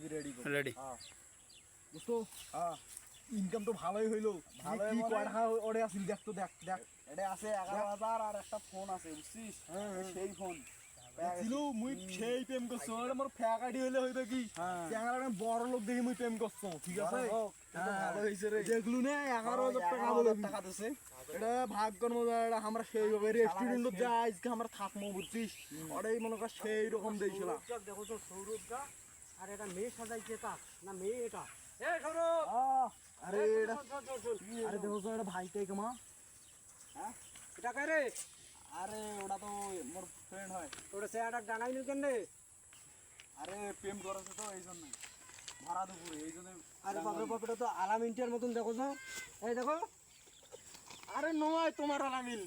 তুই রেডি কর। রেডি হ্যাঁ। দোস্ত হ্যাঁ। ইনকাম তো ভালোই হইল। ভালোই কি মানে? ওরে আসিল? দেখ তো দেখ দেখ। এটা আছে এগারো হাজার আর একটা ফোন আছে বুঝছিস? হ্যাঁ, হ্যাঁ। সেই ফোন ছিল মুই সেই প্রেম করছ। ওরে মোর ফ্যাক হইলে হইবে কি? হ্যাঁ। বড় লোক দেখি মুই প্রেম করছ ঠিক আছে? হ্যাঁ। ভালো রে। দেখলু না এগারো হাজার টাকা বলে। দিছে। এটা এটা আমরা যা আজকে আমরা থাকব বুঝছিস? ওটাই মনে কর সেই রকম দিয়েছিল দেখো তো সৌরভটা আর এটা মেয়ে সাজাইছে তা না মেয়ে এটা। এ আহ, আরে এটা। আরে দেখো তো এটা ভাইটাই কেমা হ্যাঁ? এটা কে রে? আরে ওটা তো মোর ফ্রেন্ড হয়। ওটা চেহারা ডাঙাই নি কেন আরে প্রেম করেছে তো এই জন্য। ভাড়া দুপুরে এই জন্য আরে বাপরে বাপ এটা তো আলাম ইন্ডিয়ার মতন দেখো তো। এই দেখো। আরে নয় তোমার আলামিন।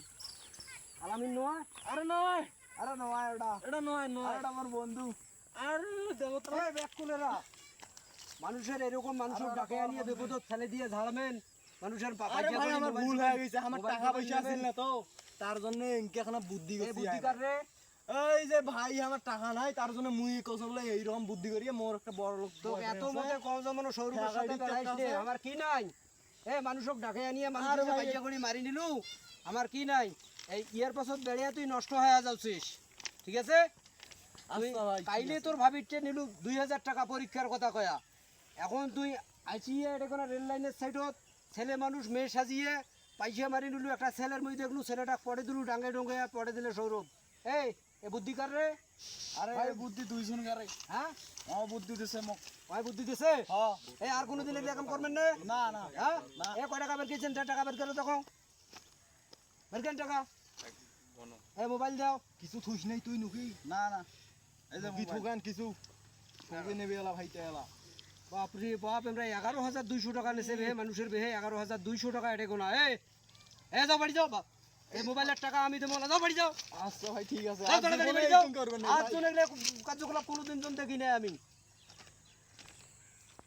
আলামিন নোয়া? আরে নয়। আরে নয় ওটা। এটা নয় নয়। ওটা আমার বন্ধু। আরে ব্যাকুলেরা মানুষের এরকম মানুষের ডাকে আনিয়ে বিপদত ফেলে দিয়ে ঝাড়বেন। মানুষের আমার ভুল হয়ে গেছে আমার টাকা পয়সা। আছিল না তো। তার জন্য বুদ্ধি বুদ্ধি। এই যে ভাই আমার টাকা নাই তার জন্য মুই এইরকম বুদ্ধি করিয়ে মোর একটা বড় লোক তো এত মতে কম জমানো আছে। আমার কি নাই? এ মানুষক ডাকে আনিয়ে মানুষের পাইয়া করে মারি নিলু। আমার কি নাই? এই ইয়ার পাছত বেড়িয়া তুই নষ্ট হয়ে যাচ্ছিস। ঠিক আছে তুই আচ্ছা ভাই, ঠিক কাইলে। তোর ভাবিতে নিলু দুই হাজার টাকা পরীক্ষার কথা কয়া। এখন তুই আইসিয়ে এটা কোনো রেল লাইনের সাইডত ছেলে মানুষ মেয়ে সাজিয়ে পাইসা মারি নিলু একটা ছেলের মই দেখলু ছেলেটা পড়ে দিলু ডাঙ্গে ডঙ্গে পড়ে দিলে সৌরভ। এই এ বুদ্ধি কার রে? আরে ভাই বুদ্ধি দুইজন গারে হ্যাঁ? ও বুদ্ধি দিছে মোক। ভাই বুদ্ধি দিছে? হ্যাঁ। এই আর কোনো দিন এগুলো কাম করবেন না? না না। হ্যাঁ? এ কয় টাকা বের করেছেন? চার টাকা বের করে দেখো। বের করেন টাকা। এই মোবাইল দাও। কিছু থুস নাই তুই নুকি? না না। থুকান কিছু। তোকে নেবে এলা ভাইতে এলা। বাপরে বাপ আমরা এগারো হাজার দুইশো টাকা নেছে বেহে মানুষের বেহে এগারো হাজার দুইশো টাকা এটা গোনা। এ এ যাও বাড়ি যাও বাপ এই মোবাইলের টাকা আমি দেবো না যাও বাড়ি যাও। আচ্ছা ভাই ঠিক আছে। কার্যকলাপ কোনোদিন জন দেখি নাই আমি।